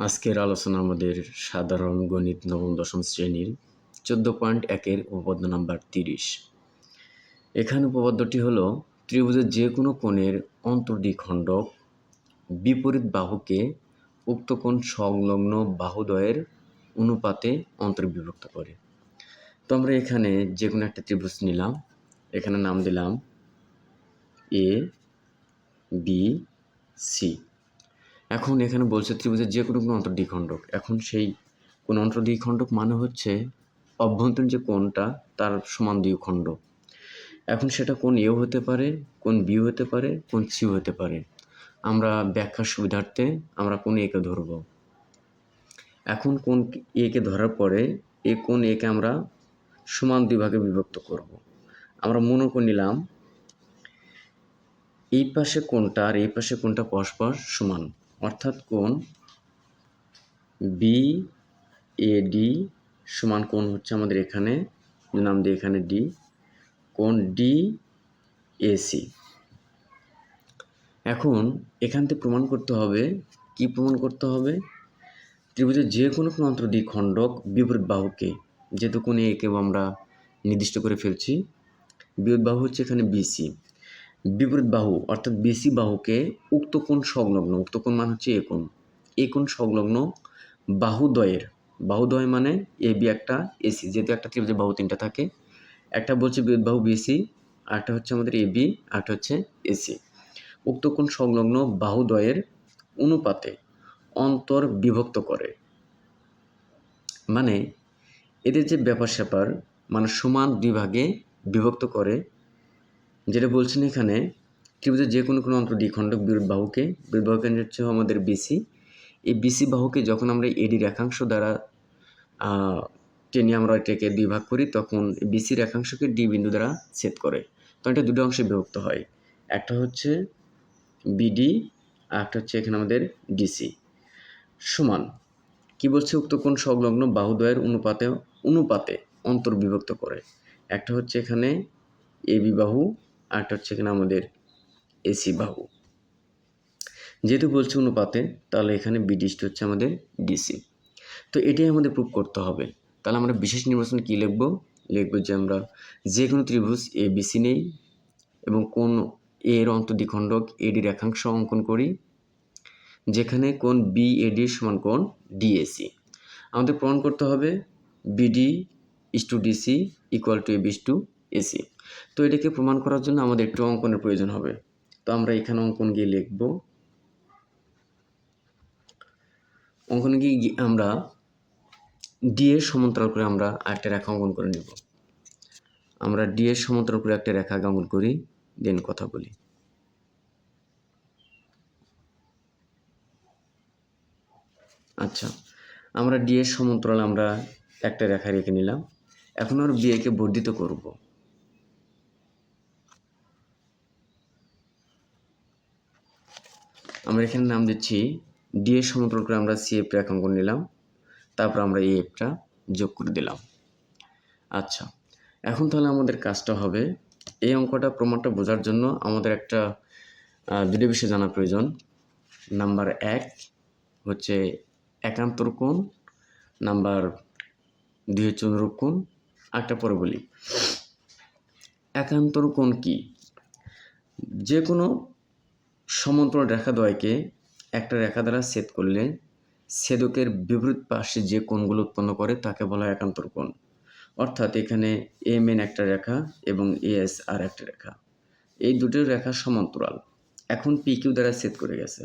আজকের আলোচনা আমাদের সাধারণ গণিত নবম দশম শ্রেণির চোদ্দ পয়েন্ট একের উপপাদ্য নাম্বার তিরিশ। এখানে উপপাদ্যটি হলো, ত্রিভুজের যে কোনো কোণের অন্তর্দ্বিখণ্ডক বিপরীত বাহুকে উক্ত কোণ সংলগ্ন বাহুদ্বয়ের অনুপাতে অন্তর্বিভক্ত করে। তো আমরা এখানে যে কোনো একটা ত্রিভুজ নিলাম। এখানে নাম দিলাম এ বি সি এখন এখানে বলছে ত্রিভুজের যে কোনো কোনো অন্তর্দ্বিখণ্ডক। এখন সেই কোন অন্তর্দ্বিখণ্ডক মানে হচ্ছে অভ্যন্তরীণ যে কোণটা, তার সমান দ্বিখণ্ড। এখন সেটা কোন এও হতে পারে কোন বিও হতে পারে কোন সিও হতে পারে। আমরা ব্যাখ্যার সুবিধার্থে আমরা কোন একে ধরব। এখন কোন একে ধরার পরে এ কোন একে আমরা সমান দুই ভাগে বিভক্ত করব। আমরা মনে করে নিলাম এই পাশে কোনটা আর এই পাশে কোনটা পরস্পর সমান। অর্থাৎ কোণ বি এ ডি সমান কোণ হচ্ছে আমাদের এখানে, নাম দিই এখানে ডি কোণ ডি এসি এখন এখান থেকে প্রমাণ করতে হবে, কি প্রমাণ করতে হবে? ত্রিভুজের যে কোনো কোনো অন্তর্দ্বিখণ্ডক বিপরীত বাহুকে যেহেতু কোণে একে আমরা নির্দিষ্ট করে ফেলছি, বিপরীত বাহু হচ্ছে এখানে বিসি বিপরীত বাহু, অর্থাৎ বিসি বাহুকে উক্ত কোণ সংলগ্ন, উক্ত কোণ মানে হচ্ছে এ কোণ। এ কোণ সংলগ্ন বাহুদ্বয়ের। বাহুদ্বয় মানে এ বি একটা এসি যেহেতু একটা ত্রিভুজের বাহু তিনটা থাকে। একটা বলছে বিপরীত বাহু বিসি আরেকটা হচ্ছে আমাদের এ বি, আরেকটা হচ্ছে এসি উক্ত কোণ সংলগ্ন বাহুদ্বয়ের অনুপাতে অন্তর বিভক্ত করে। মানে এদের যে ব্যাপার স্যাপার মানে সমান দুই ভাগে বিভক্ত করে যেটা বলছেন এখানে, ত্রিভুজের যে কোনো কোনো অন্তর দ্বিখণ্ডক বিরুদ্ধ বাহুকে বিরোধ বাহু কেন্দ্র হচ্ছে আমাদের বিসি এই বিসি বাহুকে যখন আমরা এডি রেখাংশ দ্বারা টেনে আমরা এটাকে দুই ভাগ করি, তখন বিসি রেখাংশকে ডি বিন্দু দ্বারা ছেদ করে। তখন এটা দুটো অংশে বিভক্ত হয়। একটা হচ্ছে বিডি আর একটা হচ্ছে এখানে আমাদের ডিসি সমান, কি বলছে উক্ত কোণ সংলগ্ন বাহুদ্বয়ের অনুপাতে অনুপাতে অন্তর্বিভক্ত করে? একটা হচ্ছে এখানে এ বি বাহু আরেকটা হচ্ছে এখানে আমাদের এসি বাহু। যেহেতু বলছে অনুপাতে, তাহলে এখানে বিডিসটি হচ্ছে আমাদের ডিসি তো এটাই আমাদের প্রুভ করতে হবে। তাহলে আমরা বিশেষ নির্বাচন কী লিখব? লিখব যে আমরা যে কোনো ত্রিভুজ এ বিসি নেই এবং কোন এর অন্তর্দ্বিখণ্ডক এডি রেখাংশ অঙ্কন করি, যেখানে কোন বি এডি সমান কোন ডিএসি আমাদের প্রমাণ করতে হবে BD is to DC equal to A B is to AC. তো এটাকে প্রমাণ করার জন্য আমাদের একটু অঙ্কনের প্রয়োজন হবে। তো আমরা এখানে অঙ্কন গিয়ে লিখব। অঙ্কনে গিয়ে আমরা ডি এর সমান্তরাল করে আমরা একটা রেখা অঙ্কন করে নেব। আমরা ডি এর সমান্তরাল করে একটা রেখা অঙ্কন করি, দেন কথা বলি। আচ্ছা আমরা ডি এর সমান্তরাল আমরা একটা রেখা রেখে নিলাম। এখন আর বি একে বর্ধিত করব। আমরা এখানে নাম দিচ্ছি ডি এর সমান্তরাল করে আমরা সি এফ রেখাঙ্কন নিলাম। তারপর আমরা এই এফটা যোগ করে দিলাম। আচ্ছা এখন তাহলে আমাদের কাজটা হবে এই অঙ্কটা প্রমাণটা বোঝার জন্য আমাদের একটা দুটো বিষয় জানা প্রয়োজন। নাম্বার এক হচ্ছে একান্তর কোণ, নাম্বার দুই হচ্ছে অনুরূপ কোণ একটা পরে বলি। একান্তর কোণ কি? যে কোনো সমান্তরাল রেখা দ্বয়কে একটা রেখা দ্বারা ছেদ করলে ছেদকের বিপরীত পাশে যে কোণগুলো উৎপন্ন করে তাকে বলা হয় একান্তর কোণ। অর্থাৎ এখানে এম এন একটা রেখা এবং এস আর একটা রেখা। এই দুটো রেখা সমান্তরাল। এখন পি কিউ দ্বারা ছেদ করে গেছে।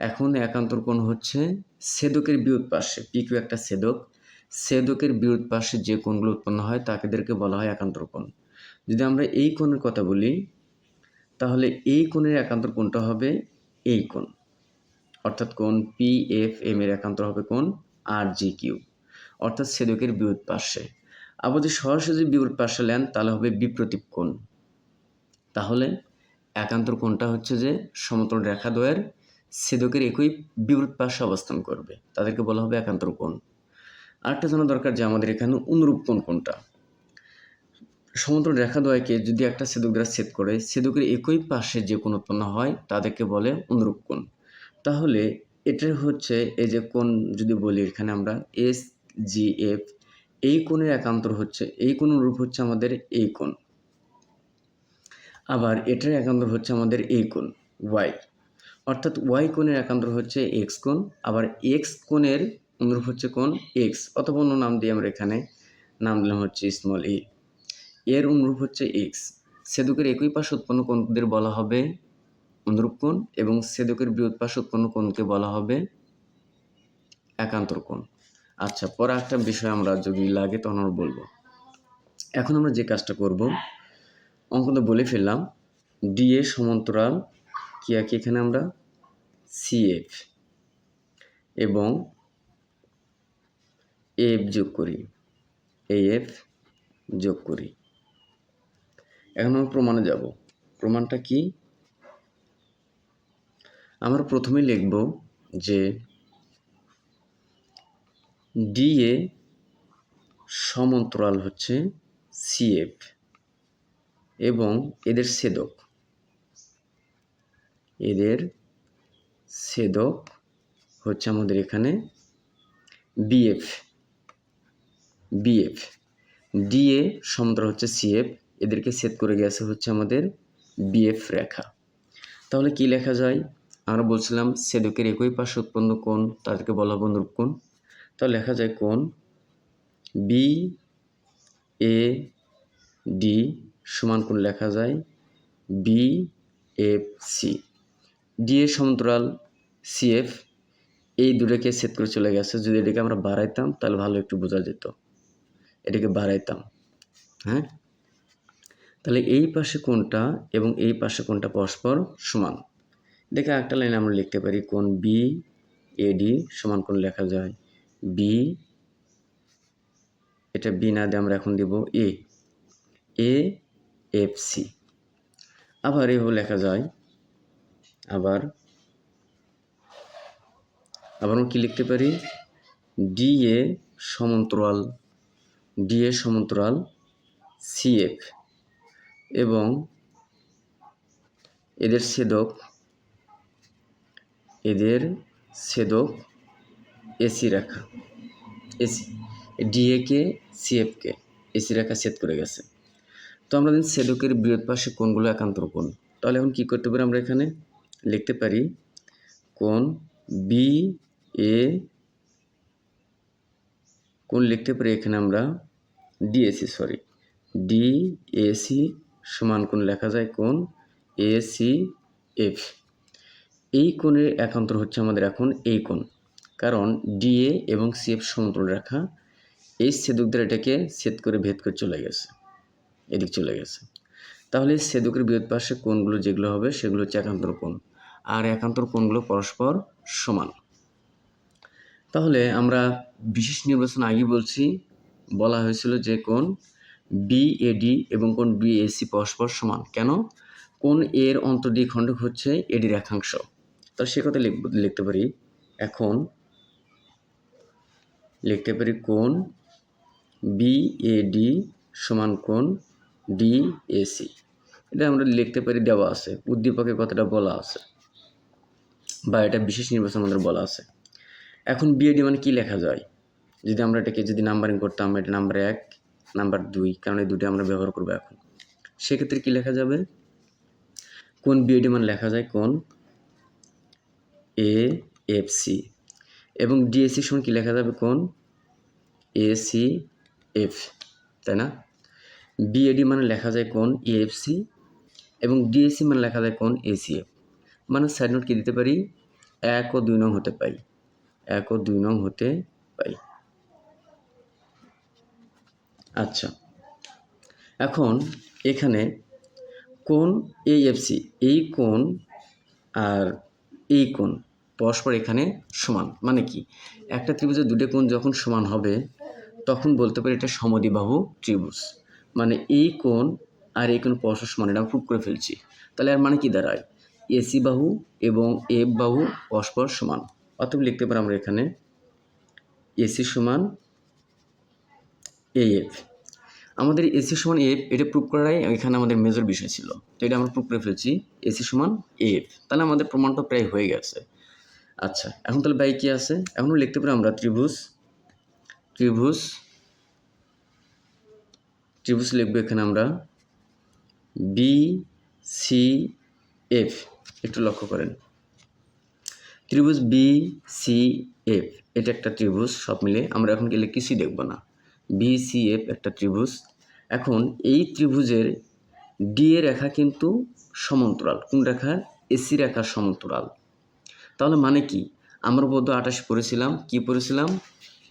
এখন একান্তর কোণ হচ্ছে ছেদকের বিরোধ পাশে পি কিউ একটা ছেদক। ছেদকের বিরোধ পাশে যে কোণগুলো উৎপন্ন হয় তাকেদেরকে বলা হয় একান্তর কোণ। যদি আমরা এই কোণের কথা বলি তাহলে এই কোণের একান্তর কোণটা হবে এই কোণ। অর্থাৎ কোণ পি এফ এম এর একান্তর হবে কোণ আর জি কিউ অর্থাৎ ছেদকের বিরোধ পার্শ্বে। আবার যদি সরাসরি বিপরীত পাশে নেন তাহলে হবে বিপ্রতীপ কোণ। তাহলে একান্তর কোণটা হচ্ছে যে সমতল রেখা দ্বয়ের ছেদকের একই বিপরীত পার্শ্বে অবস্থান করবে। তাদেরকে বলা হবে একান্তর কোণ। আরেকটা জানা দরকার যে আমাদের এখানে অনুরূপ কোণ কোনটা সমতল রেখা দ্বয়কে যদি একটা ছেদক দ্বারা ছেদ করে, সেদুকের একই পাশে যে কোণ উৎপন্ন হয়, তাদেরকে বলে অনুরূপ কোণ। তাহলে এটা হচ্ছে এই যে কোণ যদি বলি এখানে আমরা এস জি এফ এই কোণের একান্তর হচ্ছে, এই কোণ রূপ হচ্ছে আমাদের এই কোণ। আবার এটার একান্তর হচ্ছে আমাদের এই কোণ ওয়াই অর্থাৎ ওয়াই কোণের একান্তর হচ্ছে এক্স কোণ, আবার এক্স কোণের অনুরূপ হচ্ছে কোণ এক্স অথবা অন্য নাম দিয়ে আমরা এখানে নাম দিলাম হচ্ছে স্মল এ এর অনুরূপ হচ্ছে এক্স সেদুকের একই পাশে উৎপন্ন কোণদের বলা হবে অনুরূপ কোণ এবং সেদুকের বিরোধ পাশে উৎপন্ন কোণকে বলা হবে একান্তর কোণ। আচ্ছা পরে একটা বিষয় আমরা যদি লাগে তখন আমরা বলব। এখন আমরা যে কাজটা করব তো বলে ফেললাম ডি এ সমান্তরাল কি আঁকি এখানে আমরা? সিএফ এবং এফ যোগ করি এ এফ যোগ করি। এখন আমরা প্রমাণে যাব। প্রমাণটা কি? আমরা প্রথমে লিখব যে ডিএ সমান্তরাল হচ্ছে সিএফ এবং এদের ছেদক। এদের ছেদক হচ্ছে আমাদের এখানে বিএফ বিএফ ডিএ সমান্তরাল হচ্ছে সিএফ এদেরকে ছেদ করে গেছে হচ্ছে আমাদের বিএফ রেখা। তাহলে কি লেখা যায়? আমরা বলছিলাম সেদকের একই পাশে উৎপন্ন কোণ, তাদেরকে বলা হবে অনুরূপ কোণ। তাহলে লেখা যায় কোণ বি এ ডি সমান কোণ লেখা যায় B F C D A সমান্তরাল সিএফ এই দুটোকে সেট করে চলে গেছে। যদি এটাকে আমরা বাড়াইতাম, তাহলে ভালো একটু বোঝা যেত। এটাকে বাড়াইতাম হ্যাঁ? তাহলে এই পাশে কোনটা এবং এই পাশে কোনটা পরস্পর সমান? দেখে একটা লাইন আমরা লিখতে পারি, কোন বি এডি সমান কোন লেখা যায়? বি এটা বি না দিয়ে আমরা এখন দেব এ এ এফ সি আবার এভাবে লেখা যায়, আবার আবার কী লিখতে পারি? ডি এ সমান্তরাল ডি এ সমান্তরাল সিএফ এবং এদের ছেদক এদের ছেদক এসি রেখা, এসি, ডিএ ডিএকে সিএফকে এসি রেখা ছেদ করে গেছে। তো আমরা দিন ছেদকের বৃহৎ পাশে কোনগুলো একান্তর কোন তাহলে এখন কী করতে পারি আমরা এখানে? লিখতে পারি কোন বি এ কোন লিখতে পারি এখানে আমরা ডিএসি সরি ডিএসি সমান কোন লেখা যায় কোন এসি এফ এই কোণের একান্তর হচ্ছে আমাদের এখন এই কোণ। কারণ ডিএ এবং সিএফ সমতল রেখা, এই ছেদক দ্বারা এটাকে ছেদ করে ভেদ করে চলে গেছে। এদিক চলে গেছে। তাহলে ছেদকের বৃহৎ পাশে কোণগুলো যেগুলো হবে, সেগুলো হচ্ছে একান্তর কোণ। আর একান্তর কোণগুলো পরস্পর সমান। তাহলে আমরা বিশেষ নির্বাচন আগে বলছি, বলা হয়েছিল যে কোন বিএডি এবং কোন বিএসি পরস্পর সমান। কেন? কোন এর অন্তর্দ্বি খণ্ডক হচ্ছে এডি রেখাংশ। তো সে কথা লিখতে পারি। এখন লিখতে পারি কোন বিএডি সমান কোন ডিএসি এটা আমরা লিখতে পারি দেওয়া আছে। উদ্দীপকের কথাটা বলা আছে? বা এটা বিশেষ নির্বাচন আমাদের বলা আছে। এখন বিএডি মানে কি লেখা যায়? যদি আমরা এটাকে যদি নাম্বারিং করতাম, এটা নাম্বার এক। নাম্বার দুই, কারণ এই দুটি আমরা ব্যবহার করব এখন। সেক্ষেত্রে কি লেখা যাবে? কোন বিএডি মানে লেখা যায়? কোন? এ এফ সি এবং ডিএসসি সমান কি লেখা যাবে? কোন? এ সি এফ তাই না? বিএডি মানে লেখা যায় কোন? এএফসি এবং ডিএসসি মানে লেখা যায় কোন? এসিএফ মানে সাইড নোট কি দিতে পারি? এক ও দুই নং হতে পাই। এক ও দুই নং হতে পাই। আচ্ছা। এখন এখানে কোন এএফসি এই কোন আর এই কোন পরস্পর এখানে সমান মানে কি? একটা ত্রিভুজের দুটো কোণ যখন সমান হবে, তখন বলতে পারি এটা সমদ্বিবাহু ত্রিভুজ। মানে এই কোণ আর এই কোণ পরস্পর সমান, এটা প্রুভ করে ফেলছি। তাহলে আর মানে কি দাঁড়ায়? এসি বাহু এবং এফ বাহু পরস্পর সমান। অতএব লিখতে পারি আমরা এখানে এসি সমান এএফ আমাদের এসি সমান এফ এটা প্রুভ করাই এখানে আমাদের মেজর বিষয় ছিল। তো এটা আমরা প্রুভ করে ফেলছি এসি সমান এফ তাহলে আমাদের প্রমাণটা প্রায় হয়ে গেছে। আচ্ছা এখন তাহলে বাই কি আছে? এখনও লিখতে পারি আমরা ত্রিভুজ ত্রিভুজ ত্রিভুজ লিখব এখানে আমরা বি সি এফ একটু লক্ষ্য করেন। ত্রিভুজ বি সি এফ এটা একটা ত্রিভুজ, সব মিলে আমরা এখন গেলে কিছুই দেখব না। বি সি এফ একটা ত্রিভুজ। এখন এই ত্রিভুজের ডি এ রেখা কিন্তু সমান্তরাল। কোন রেখা? এসি রেখার সমান্তরাল। তাহলে মানে কি? আমরা বোধ আঠাশ পড়েছিলাম। কি পড়েছিলাম?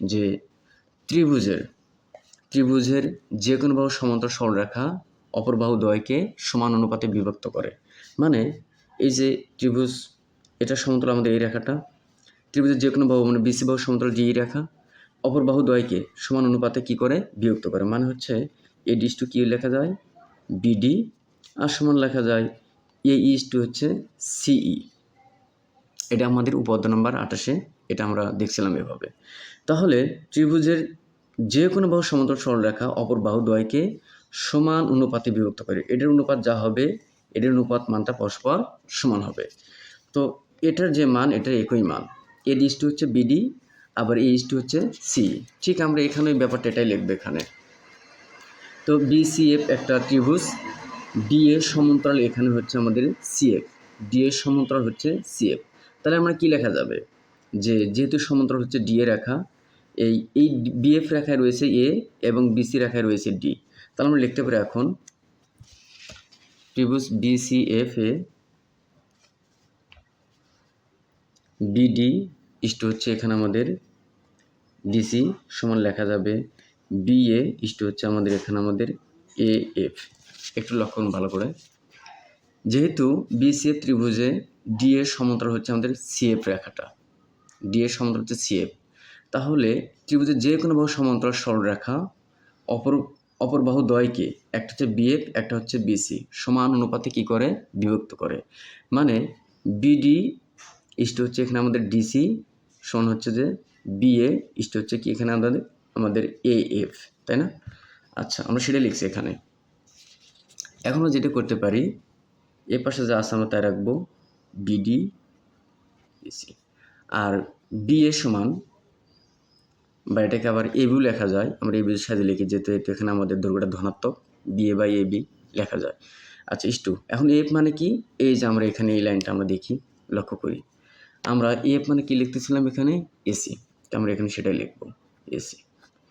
যে ত্রিভুজের ত্রিভুজের যে কোনো বাহু সমান্তর সরলরেখা অপর বাহু দ্বয়কে সমান অনুপাতে বিভক্ত করে। মানে এই যে ত্রিভুজ, এটা সমান্তরাল আমাদের এই রেখাটা। ত্রিভুজের যে কোনো বাহু মানে বিসি বাহু সমান্তরাল ডি রেখা অপর বাহু দ্বয়কে সমান অনুপাতে কি করে বিভক্ত করে? মানে হচ্ছে এ ডিস টু কী লেখা যায় বিডি আর সমান লেখা যায় এ ইস টু হচ্ছে সিই এটা আমাদের উপাদ্য নাম্বার আঠাশে, এটা আমরা দেখছিলাম এভাবে। তাহলে ত্রিভুজের যে কোনো বাহু সমান্তরাল সরলরেখা অপর বাহু দ্বয়কে সমান অনুপাতে বিভক্ত করে। এটার অনুপাত যা হবে, এটার অনুপাত মানটা পরস্পর সমান হবে। তো এটার যে মান, এটার একই মান। এ ডিসটি হচ্ছে বিডি আবার এই ইসটি হচ্ছে সি ঠিক আমরা এখানে ব্যাপারটা এটাই লিখব এখানে। তো বিসিএফ একটা ত্রিভুজ ডি এর সমান্তরাল এখানে হচ্ছে আমাদের সিএফ ডি এর সমান্তরাল হচ্ছে সিএফ তাহলে আমরা কি লেখা যাবে? যে যেহেতু সমান্তরাল হচ্ছে ডি এ রেখা, এই এই বিএফ রেখায় রয়েছে এ এবং বিসি রেখায় রয়েছে ডি তাহলে আমরা লিখতে পারি এখন ত্রিভুজ বিসিএফ এ বিডি ইস্ট হচ্ছে এখানে আমাদের ডিসি সমান লেখা যাবে বিএ ইষ্ট হচ্ছে আমাদের এখানে আমাদের এ, এফ। একটু করুন ভালো করে। যেহেতু বিসিএফ ত্রিভুজে ডি এর সমান্তরাল হচ্ছে আমাদের সিএফ রেখাটা। ডি এর সমান্তরাল হচ্ছে সিএফ তাহলে ত্রিভুজের যে কোনো বাহু সমান্তরাল সরলরেখা, অপর অপর বাহু দ্বয়কে একটা হচ্ছে বিএফ একটা হচ্ছে বিসি সমান অনুপাতে কি করে? বিভক্ত করে। মানে বিডি ইষ্ট হচ্ছে এখানে আমাদের ডিসি সমান হচ্ছে যে বিএ ইষ্ট হচ্ছে কি এখানে আমাদের আমাদের এ এফ তাই না? আচ্ছা আমরা সেটা লিখছি এখানে। এখন আমরা যেটা করতে পারি, এ পাশে যা আছে আমরা তাই রাখব বিডি বিসি আর বি এর সমান, বা এটাকে আবার এবিও লেখা যায়, আমরা এবির সাথে লিখি এটা এখানে আমাদের দৈর্ঘ্যটা ধনাত্মক B A by A B লেখা যায়। আচ্ছা ইস্টু এখন এফ মানে কি? এই যে আমরা এখানে এই লাইনটা আমরা দেখি, লক্ষ্য করি। আমরা এফ মানে কি লিখতেছিলাম এখানে? এসি তো আমরা এখানে সেটাই লিখব। এসি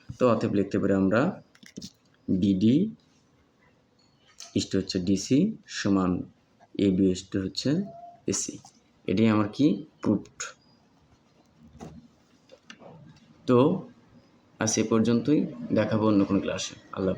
তো অতএব লিখতে পারি আমরা বিডি ইস্ট হচ্ছে ডিসি সমান এ বি ইষ্ট হচ্ছে এসি এটাই আমার কি? প্রুফড তো আজ এ পর্যন্তই। দেখাবো অন্য কোনো ক্লাসে আল্লাহ